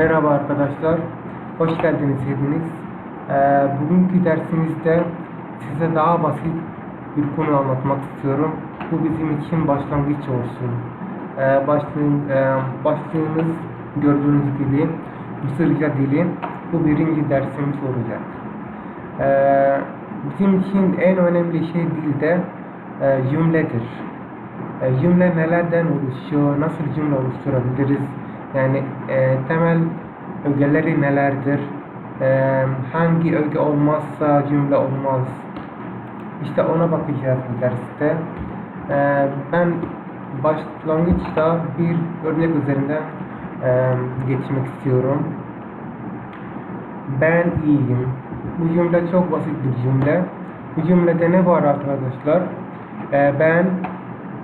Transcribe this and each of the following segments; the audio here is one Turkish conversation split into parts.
Merhaba arkadaşlar, hoş geldiniz hepiniz. Ee, bugünkü dersimizde size daha basit bir konu anlatmak istiyorum. Bu bizim için başlangıç olsun. Ee, başlığın, e, başlığımız gördüğünüz gibi Mısırca dili. Bu birinci dersimiz olacak. Ee, bizim için en önemli şey dilde e, cümledir. E, cümle nelerden oluşuyor, nasıl cümle oluşturabiliriz? Yani e, temel ögeleri nelerdir? E, hangi öge olmazsa cümle olmaz? İşte ona bakacağız bu derste. E, ben başlangıçta bir örnek üzerinden e, geçmek istiyorum. Ben iyiyim. Bu cümle çok basit bir cümle. Bu cümlede ne var arkadaşlar? E, ben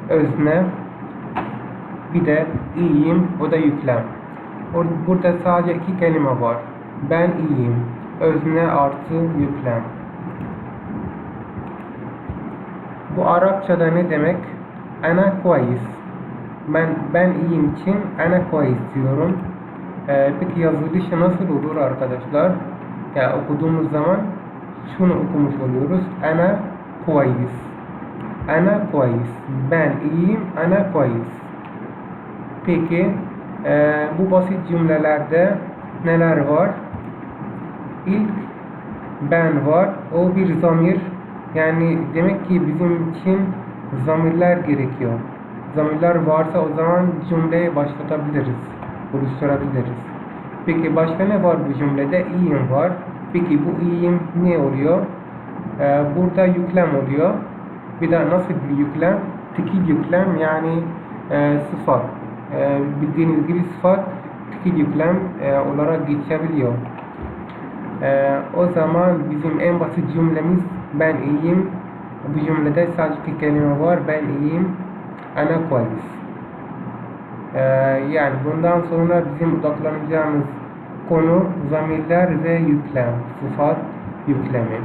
özne bir de iyiyim o da yüklem. Burada sadece iki kelime var. Ben iyiyim. Özne artı yüklem. Bu Arapçada ne demek? Ana koyis. Ben ben iyiyim için ana koyis diyorum. Ee, peki yazılışı nasıl olur arkadaşlar? Ya okuduğumuz zaman şunu okumuş oluyoruz. Ana koyis. Ana koyis. Ben iyiyim. Ana koyis. Peki e, bu basit cümlelerde neler var? İlk ben var. O bir zamir. Yani demek ki bizim için zamirler gerekiyor. Zamirler varsa o zaman cümleyi başlatabiliriz. Oluşturabiliriz. Peki başka ne var bu cümlede? İyiyim var. Peki bu iyiyim ne oluyor? Ee, burada yüklem oluyor. Bir de nasıl bir yüklem? Tekil yüklem yani e, sıfat. E, bildiğiniz gibi sıfat tekil yüklem e, olarak geçebiliyor. E, o zaman bizim en basit cümlemiz ben iyiyim. Bu cümlede sadece iki kelime var. Ben iyiyim. Ana koyis. E, yani bundan sonra bizim odaklanacağımız konu zamirler ve yüklem. Sıfat yüklemi.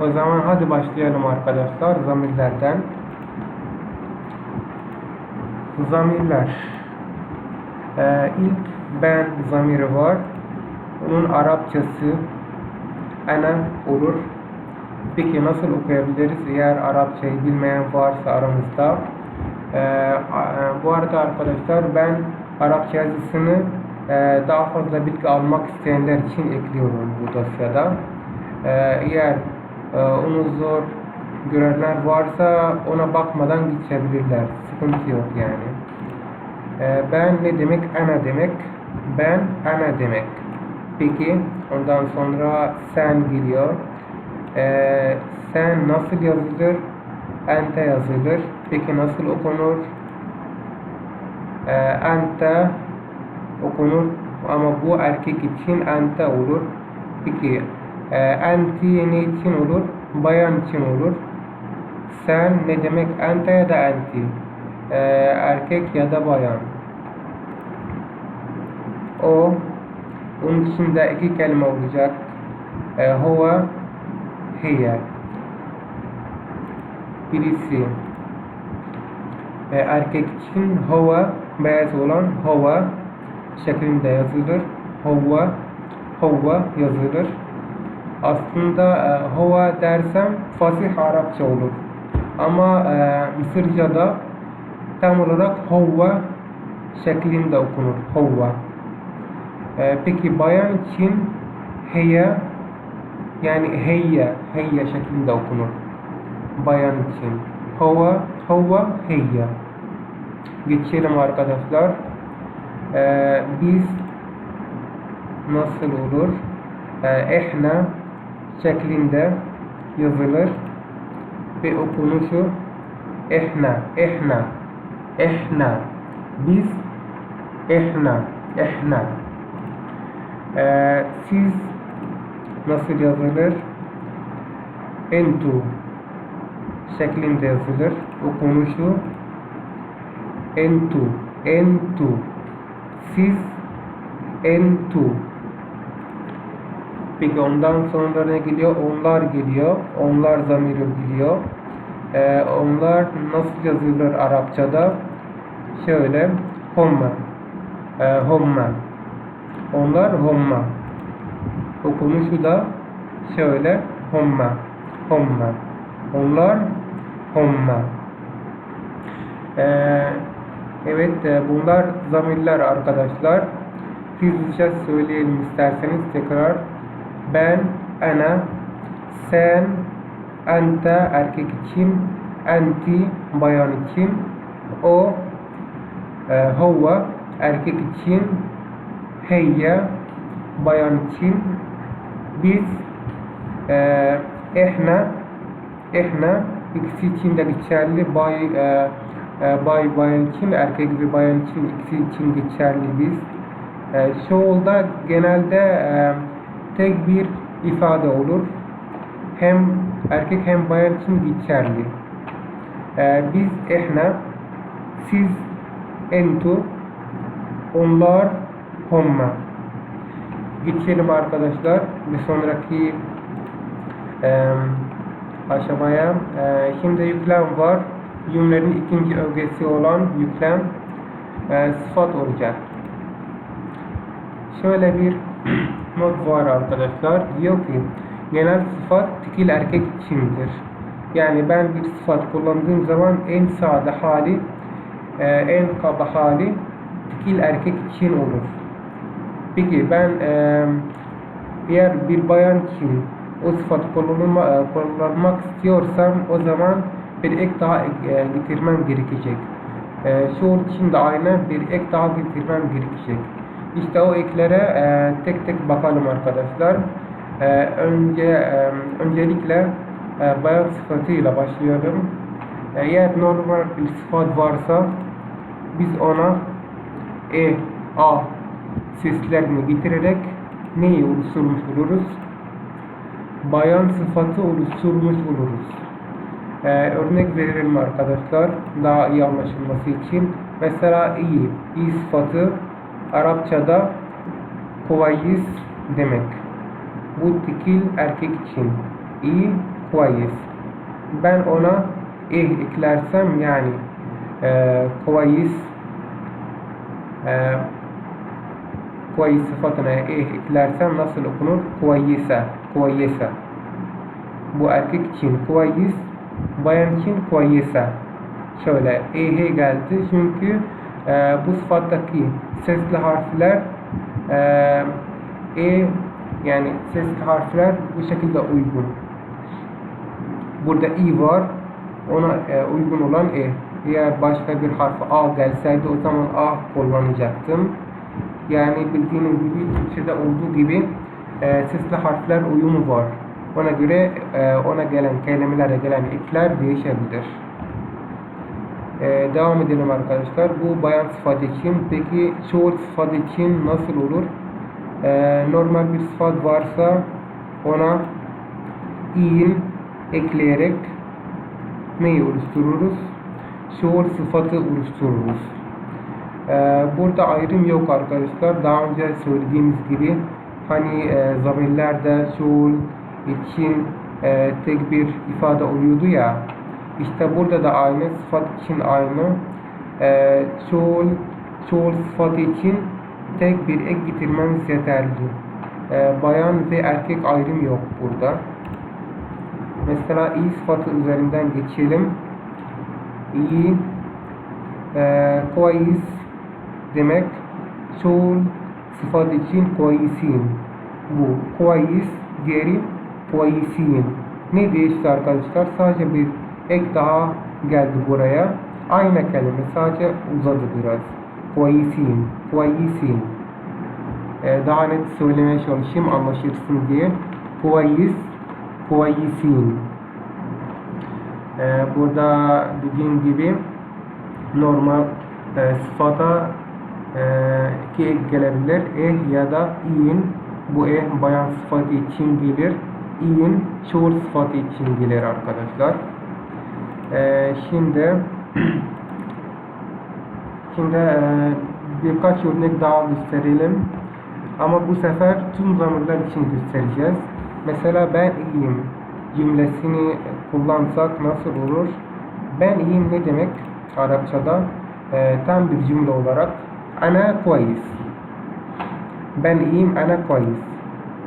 O zaman hadi başlayalım arkadaşlar zamirlerden. Zamirler. Ee, ilk ben zamiri var. Onun Arapçası ana olur. Peki nasıl okuyabiliriz eğer Arapçayı bilmeyen varsa aramızda? Ee, bu arada arkadaşlar ben Arapça yazısını e, daha fazla bilgi almak isteyenler için ekliyorum bu dosyada. Ee, eğer e, onu zor görenler varsa ona bakmadan geçebilirler. Sıkıntı yok yani. Ee, ben ne demek? Ana demek. Ben ana demek. Peki ondan sonra sen geliyor. Ee, sen nasıl yazılır? Ente yazılır. Peki nasıl okunur? Ee, ente okunur ama bu erkek için ente olur. Peki e, enti ne için olur? Bayan için olur. Sen ne demek? Ente ya da enti. Ee, erkek ya da bayan. O onun içinde iki kelime olacak. E, huve hiye. Birisi e, erkek için huve beyaz olan huve şeklinde yazılır. Huve huve yazılır. Aslında e, huve dersem fasih Arapça olur. Ama e, Mısırca'da tam olarak huve şeklinde okunur. Huve. Ee, peki bayan için heye yani heyye heyye şeklinde okunur. Bayan için. Hava, hava, heyye. Geçelim arkadaşlar. Ee, biz nasıl olur? Ee, ehna şeklinde yazılır ve okunuşu ehna, ehna, ehna. Biz ehna, ehna. Ee, siz nasıl yazılır? Entu şeklinde yazılır. Okunuşu entu, entu. Siz entu. Peki ondan sonra ne geliyor? Onlar geliyor. Onlar zamiri geliyor. Ee, onlar nasıl yazılır Arapçada? Şöyle. Homme. Ee, homme. Onlar homma. Okunuşu da şöyle homma. Homma. Onlar homma. Ee, evet e, bunlar zamirler arkadaşlar. Hızlıca söyleyelim isterseniz tekrar. Ben, ana, sen, ente erkek için, enti bayan için, o, e, hova erkek için, heyye bayan için, biz, e, ehna, ehna ikisi için de geçerli, bay, e, e, bay bayan için, erkek ve bayan için ikisi için geçerli biz. E, çoğulda genelde e, tek bir ifade olur. Hem erkek hem bayan için geçerli. E, biz ehna, siz entu, onlar homma. Geçelim arkadaşlar bir sonraki e, aşamaya. E, şimdi yüklem var. Cümlenin ikinci ögesi olan yüklem e, sıfat olacak. Şöyle bir not var arkadaşlar. Diyor ki genel sıfat tekil erkek içindir. Yani ben bir sıfat kullandığım zaman en sade hali, e, en kaba hali tekil erkek için olur. Peki ben e, eğer bir bayan için o kullanma, e, kullanmak istiyorsam o zaman bir ek daha getirmem gerekecek. E, şuur için de aynı bir ek daha getirmem gerekecek. İşte o eklere tek tek bakalım arkadaşlar. E, önce öncelikle e, bayan sıfatıyla başlayalım. E, eğer normal bir sıfat varsa biz ona e, a seslerini getirerek neyi oluşturmuş oluruz? Bayan sıfatı oluşturmuş oluruz. Ee, örnek verelim arkadaşlar daha iyi anlaşılması için. Mesela iyi, iyi sıfatı Arapçada kuvayis demek. Bu tekil erkek için. İyi, kuvayis. Ben ona eh eklersem yani e, kuvayis e, kuvayis sıfatına eh eklersem nasıl okunur? Kuvayisa, kuvayisa. Bu erkek için kuvayis, bayan için kuvayisa. Şöyle eh geldi çünkü e, bu sıfattaki sesli harfler e, e yani sesli harfler bu şekilde uygun. Burada i var. Ona e, uygun olan e. Eğer başka bir harf a gelseydi o zaman a kullanacaktım. Yani bildiğiniz gibi Türkçe'de olduğu gibi e, sesli harfler uyumu var. Ona göre e, ona gelen kelimelere gelen ekler değişebilir. Ee, devam edelim arkadaşlar. Bu bayan sıfat için. Peki çoğul sıfat için nasıl olur? Ee, normal bir sıfat varsa ona in ekleyerek neyi oluştururuz? Çoğul sıfatı oluştururuz. Ee, burada ayrım yok arkadaşlar. Daha önce söylediğimiz gibi hani e, zamirlerde çoğul için e, tek bir ifade oluyordu ya işte burada da aynı, sıfat için aynı. Ee, çoğul, çoğul sıfatı için tek bir ek getirmemiz yeterli. Ee, bayan ve erkek ayrım yok burada. Mesela iyi sıfatı üzerinden geçelim. İyi, e, koyis demek. Çoğul sıfat için koyisin. Bu koyis, diğeri koyisin. Ne değişti arkadaşlar? Sadece bir ek daha geldi buraya. Aynı kelime sadece uzadı biraz. Koyisin, koyisin. Ee, daha net söylemeye çalışayım anlaşılsın diye. Koyis, koyisin. Ee, burada dediğim gibi normal e, sıfata e, ek gelebilir. Eh ya da in. Bu eh bayan sıfatı için gelir. In çoğul sıfatı için gelir arkadaşlar. Ee, şimdi şimdi e, birkaç örnek daha gösterelim. Ama bu sefer tüm zamirler için göstereceğiz. Mesela ben iyiyim cümlesini kullansak nasıl olur? Ben iyiyim ne demek Arapçada? E, tam bir cümle olarak ana koyis. Ben iyiyim, ana koyis.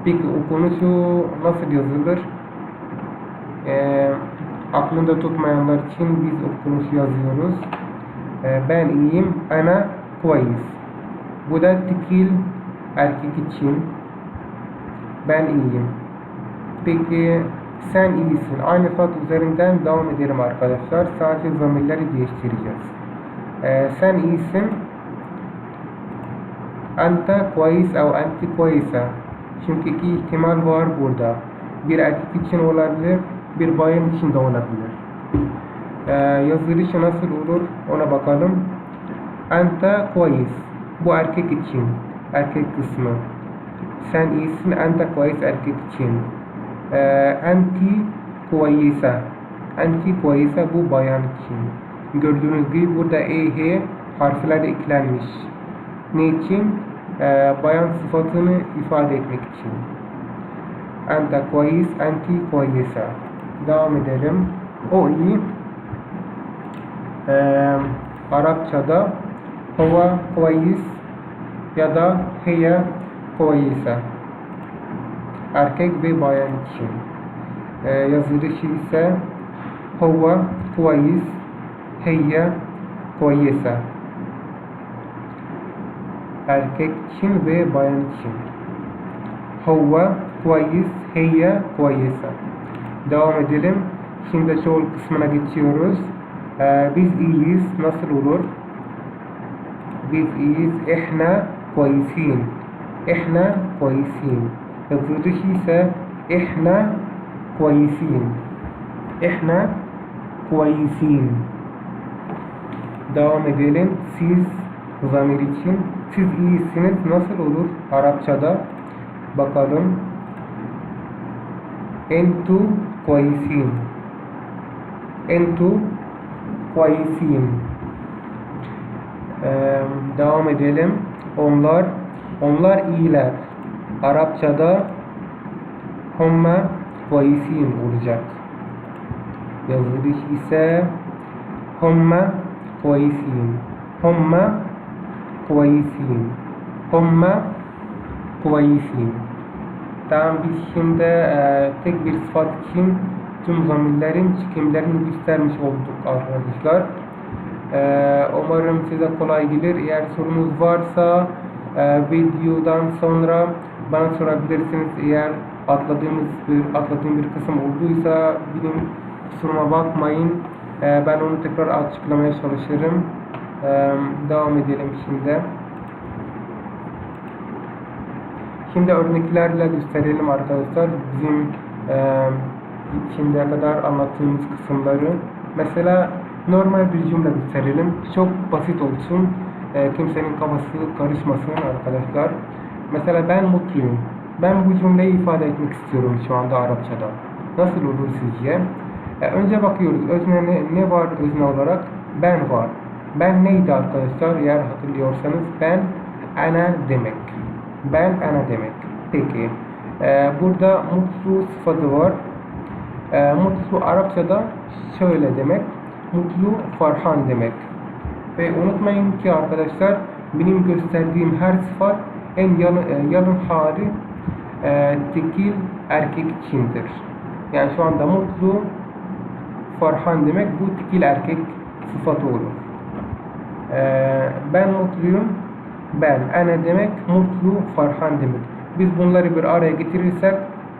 Peki okunuşu nasıl yazılır? Ee, aklında tutmayanlar için biz okunuşu yazıyoruz. Ee, ben iyiyim, ana koyis. Bu da tekil erkek için. Ben iyiyim. Peki sen iyisin. Aynı sıfat üzerinden devam edelim arkadaşlar. Sadece zamirleri değiştireceğiz. Ee, sen iyisin. Anta koyis au anti koyisa. Çünkü iki ihtimal var burada. Bir erkek için olabilir, bir bayan için de olabilir. Ee, yazılışı nasıl olur ona bakalım. Anta koyis. Bu erkek için. Erkek kısmı. Sen iyisin. Anta koyis erkek için. Ee, anti koyisa. Anti koyisa bu bayan için. Gördüğünüz gibi burada EH harfleri eklenmiş. Niçin? Ee, bayan sıfatını ifade etmek için. Anta koyis, anti koyisa. Devam edelim. O iyi. Ee, Arapçada hava koyis ya da hiye koyisa. Erkek ve bayan için. Ee, yazılışı ise hava koyis, hiye koyisa. Erkek için ve bayan için. Hava koyis, hiye koyisa. Devam edelim. Şimdi çoğul kısmına geçiyoruz. Ee, biz iyiyiz. Nasıl olur? Biz iyiyiz. İhna koyisin. İhna koyisin. Yazılışı ise İhna koyisin. İhna koyisin. Devam edelim. Siz zamir için. Siz iyisiniz. Nasıl olur Arapçada? Bakalım. Entu koyisin. Entu koyisin. Ee, devam edelim. Onlar onlar iyiler. Arapçada humma koyisin olacak. Yazılış ise humma koyisin. Humma koyisin. Humma koyisin. Tamam biz şimdi e, tek bir sıfat için tüm zamirlerin çekimlerini göstermiş olduk arkadaşlar. E, umarım size kolay gelir. Eğer sorunuz varsa e, videodan sonra bana sorabilirsiniz. Eğer atladığımız bir atladığım bir kısım olduysa benim kusuruma bakmayın. E, ben onu tekrar açıklamaya çalışırım. E, devam edelim şimdi. Şimdi örneklerle gösterelim arkadaşlar. Bizim e, şimdiye kadar anlattığımız kısımları. Mesela normal bir cümle gösterelim. Çok basit olsun. E, kimsenin kafası karışmasın arkadaşlar. Mesela ben mutluyum. Ben bu cümleyi ifade etmek istiyorum şu anda Arapçada. Nasıl olur sizce? E, önce bakıyoruz özne ne, ne var özne olarak? Ben var. Ben neydi arkadaşlar? Eğer hatırlıyorsanız ben ana demek. Ben ana demek. Peki. Ee, burada mutlu sıfatı var. Ee, mutlu Arapçada şöyle demek. Mutlu farhan demek. Ve unutmayın ki arkadaşlar benim gösterdiğim her sıfat en yalın, e, yalın hali e, tekil erkek içindir. Yani şu anda mutlu farhan demek bu tekil erkek sıfatı olur. Ee, ben mutluyum ben, ana demek mutlu, farhan demek. Biz bunları bir araya getirirsek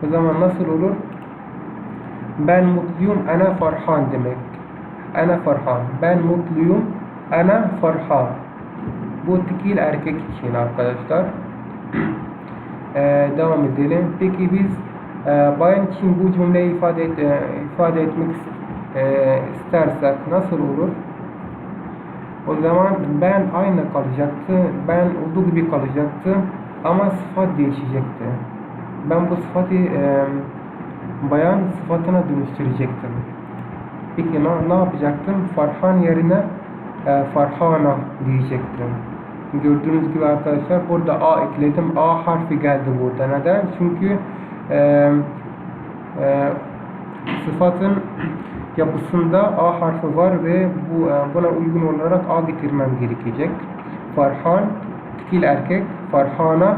o zaman nasıl olur? Ben mutluyum, ana farhan demek. Ana farhan. Ben mutluyum, ana farhan. Bu tekil erkek için arkadaşlar. ee, devam edelim. Peki biz e, bayan için bu cümleyi ifade, et, e, ifade etmek e, istersek nasıl olur? O zaman ben aynı kalacaktı. Ben olduğu gibi kalacaktı. Ama sıfat değişecekti. Ben bu sıfatı e, bayan sıfatına dönüştürecektim. Peki ne, ne yapacaktım? Farhan yerine e, Farhana diyecektim. Gördüğünüz gibi arkadaşlar burada A ekledim. A harfi geldi burada. Neden? Çünkü e, e, sıfatın yapısında A harfi var ve bu buna uygun olarak A getirmem gerekecek. Farhan, tekil erkek, Farhana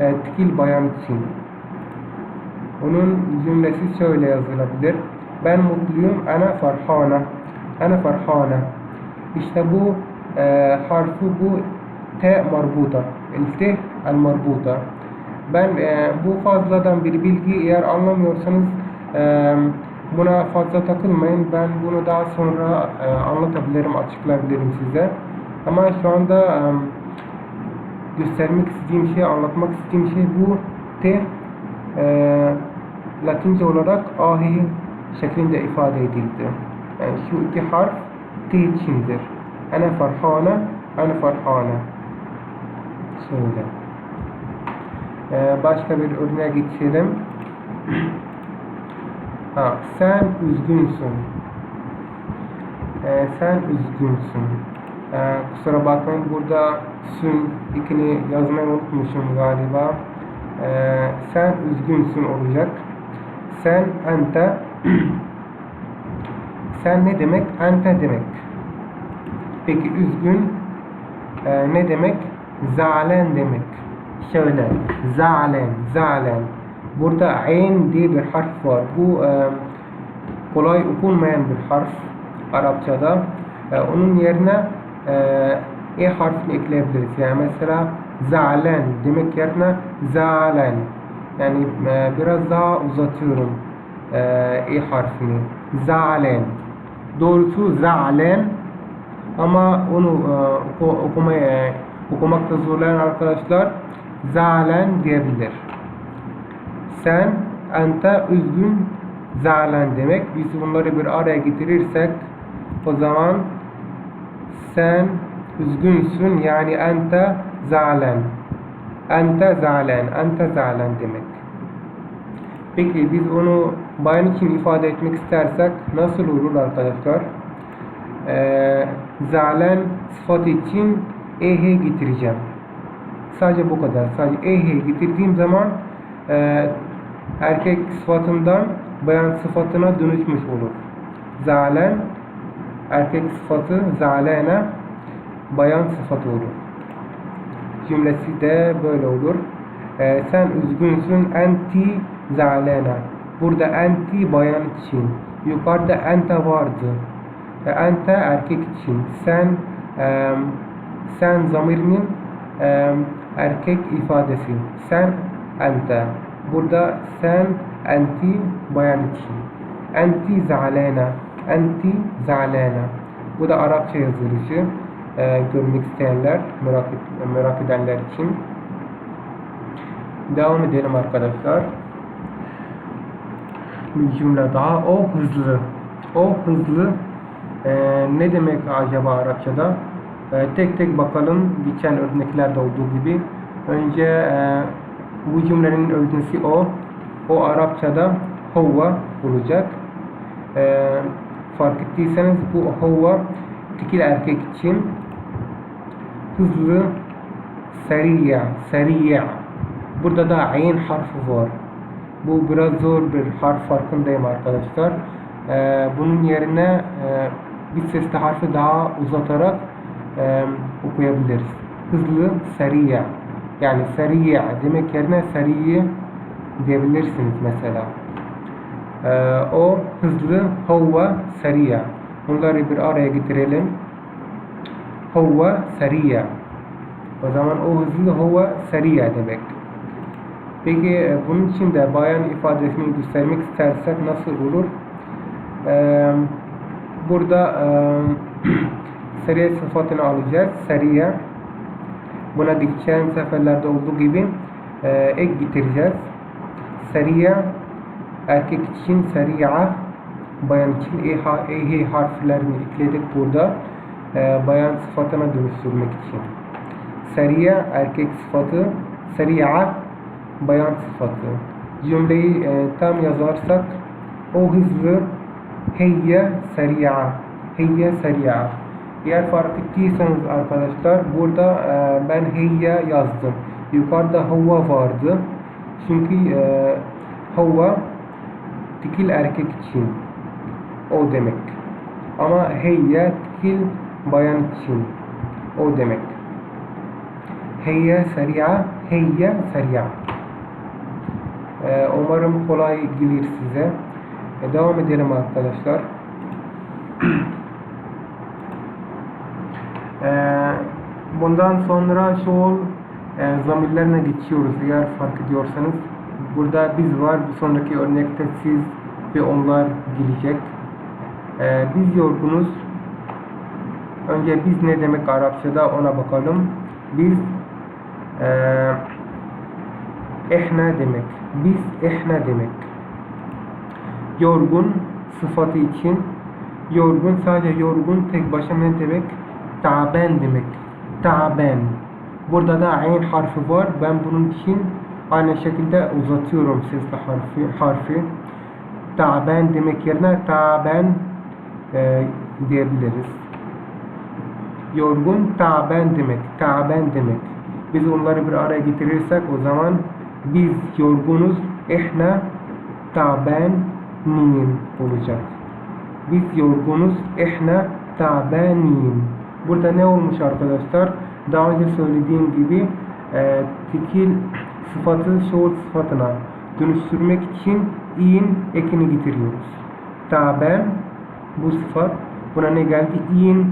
e, tekil bayan için. Onun cümlesi şöyle yazılabilir. Ben mutluyum. Ana farhana. Ana farhana. İşte bu e, harfi bu T marbuta. El T el marbuta. Ben e, bu fazladan bir bilgi eğer anlamıyorsanız e, buna fazla takılmayın. Ben bunu daha sonra e, anlatabilirim, açıklayabilirim size. Ama şu anda e, göstermek istediğim şey, anlatmak istediğim şey bu T e, Latince olarak ahi şeklinde ifade edildi. Yani şu iki harf T içindir. Ana farhana, ana farhana. Şöyle. Ee, başka bir örneğe geçelim. ha, sen üzgünsün. Ee, sen üzgünsün. Ee, kusura bakmayın burada sün ikini yazmayı unutmuşum galiba. Ee, sen üzgünsün olacak. Sen ente sen ne demek? Ente demek. Peki üzgün e, ne demek? Zalen demek. Şöyle zalen, zalen. Burada ayn diye bir harf var. Bu e, kolay okunmayan bir harf Arapçada. E, onun yerine e, e harfini ekleyebiliriz. Yani mesela zalen demek yerine zalen. Yani e, biraz daha uzatıyorum e, e harfini. Zalen. Doğrusu zalen ama onu e, oku, okumaya okumakta zorlayan arkadaşlar zalen diyebilir. Sen, ente, üzgün, zalen demek. Biz bunları bir araya getirirsek o zaman sen üzgünsün yani ente zalen. Ente zalen, ente zalen demek. Peki biz onu bayan için ifade etmek istersek nasıl olur arkadaşlar? Ee, zalen sıfatı için eh getireceğim. Sadece bu kadar. Sadece eh getirdiğim zaman e, erkek sıfatından bayan sıfatına dönüşmüş olur. Zalen erkek sıfatı zalene bayan sıfatı olur. Cümlesi de böyle olur. Ee, sen üzgünsün enti zalena. Burada enti bayan için. Yukarıda ente vardı. E, ente erkek için. Sen e, sen zamirinin e, erkek ifadesi. Sen ente. Burada sen enti bayan için. Enti zalena. Enti zalena. Bu da Arapça yazılışı. E, görmek isteyenler, merak, merak edenler için. Devam edelim arkadaşlar. Bir cümle daha. O hızlı. O hızlı e, ne demek acaba Arapçada? E, tek tek bakalım geçen örneklerde olduğu gibi. Önce e, bu cümlenin öznesi o. O Arapçada hova olacak. E, fark ettiyseniz bu hova tekil erkek için hızlı seriya, seriya. Burada da ayn harfi var. Bu biraz zor bir harf farkındayım arkadaşlar. Ee, bunun yerine e, bir sesli harfi daha uzatarak e, okuyabiliriz. Hızlı, seriya. Yani seriya demek yerine seriye diyebilirsiniz mesela. Ee, o hızlı, hava, seriya. Bunları bir araya getirelim. Hava, seriya. O zaman o hızlı hava, seriya demek. Peki e, bunun için de bayan ifadesini göstermek istersek nasıl olur? Ee, burada e, seriye sıfatını alacağız. Seriye. Buna geçen seferlerde olduğu gibi e, ek getireceğiz. Seriye erkek için seriya bayan için e, e harflerini ekledik burada. E, bayan sıfatına dönüştürmek için. Seriye erkek sıfatı, seriya bayan sıfatı. Cümleyi e, tam yazarsak o hızlı heyye seri'a heyye seri'a eğer fark ettiyseniz arkadaşlar burada e, ben heyye yazdım. Yukarıda hava vardı. Çünkü e, hava tekil erkek için o demek. Ama heyye tekil bayan için o demek. Heyye seri'a, heyye seri'a. Ee, umarım kolay gelir size. Ee, devam edelim arkadaşlar. Ee, bundan sonra çoğul e, zamirlerine geçiyoruz eğer fark ediyorsanız. Burada biz var, bir sonraki örnekte siz ve onlar gelecek. Ee, biz yorgunuz. Önce biz ne demek Arapçada ona bakalım. Biz eee ehna demek. Biz ehna demek. Yorgun sıfatı için yorgun sadece yorgun tek başına demek? Taben demek. Taben. Burada da ayn harfi var. Ben bunun için aynı şekilde uzatıyorum sesli harfi. harfi. Taben demek yerine taben e, diyebiliriz. Yorgun taben demek. Taben demek. Biz onları bir araya getirirsek o zaman biz yorgunuz. Ehna tabenin olacak. Biz yorgunuz. Ehna tabenin. Burada ne olmuş arkadaşlar? Daha önce söylediğim gibi e, tekil sıfatı şuur sıfatına dönüştürmek için in ekini getiriyoruz. Taben bu sıfat buna ne geldi? in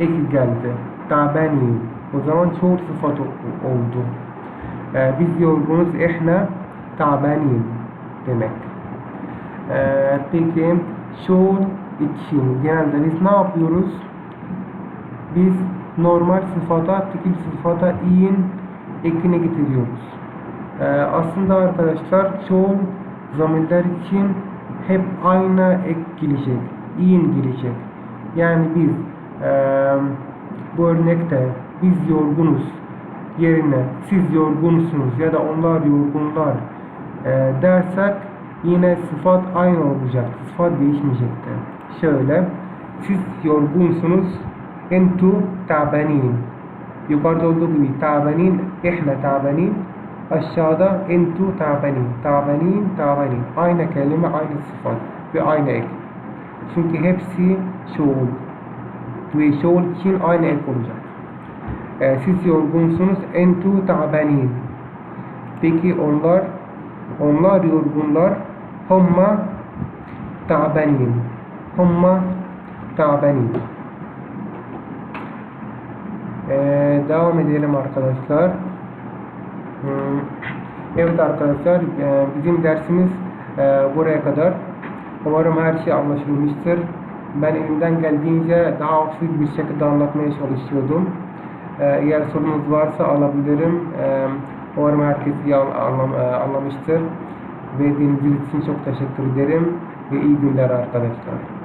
eki geldi. Tabenin. O zaman çoğul sıfat oldu. Ee, biz yorgunuz. Ehna tabenin demek. Ee, peki çoğul için genelde biz ne yapıyoruz? Biz normal sıfata, tekil sıfata in ekini getiriyoruz. Ee, aslında arkadaşlar çoğul zamirler için hep aynı ek gelecek. in gelecek. Yani biz eee, bu örnekte biz yorgunuz yerine siz yorgunsunuz ya da onlar yorgunlar eee, dersek yine sıfat aynı olacak. Sıfat değişmeyecektir. Şöyle siz yorgunsunuz entu tabanin yukarıda olduğu gibi tabanin ihna tabanin aşağıda entu tabanin tabanin tabanin aynı kelime aynı sıfat ve aynı ek. Çünkü hepsi şuul ve şuul için aynı ek olacak Ee, siz yorgunsunuz entu tabanin peki onlar onlar yorgunlar humma tabanin humma tabanin ee, devam edelim arkadaşlar. Hmm, Evet arkadaşlar e, bizim dersimiz e, buraya kadar. Umarım her şey anlaşılmıştır. Ben elimden geldiğince daha hafif bir şekilde anlatmaya çalışıyordum. E, Eğer sorunuz varsa alabilirim. E, Umarım herkes iyi e, anlamıştır. Ve dinlediğiniz için çok teşekkür ederim. Ve iyi günler arkadaşlar.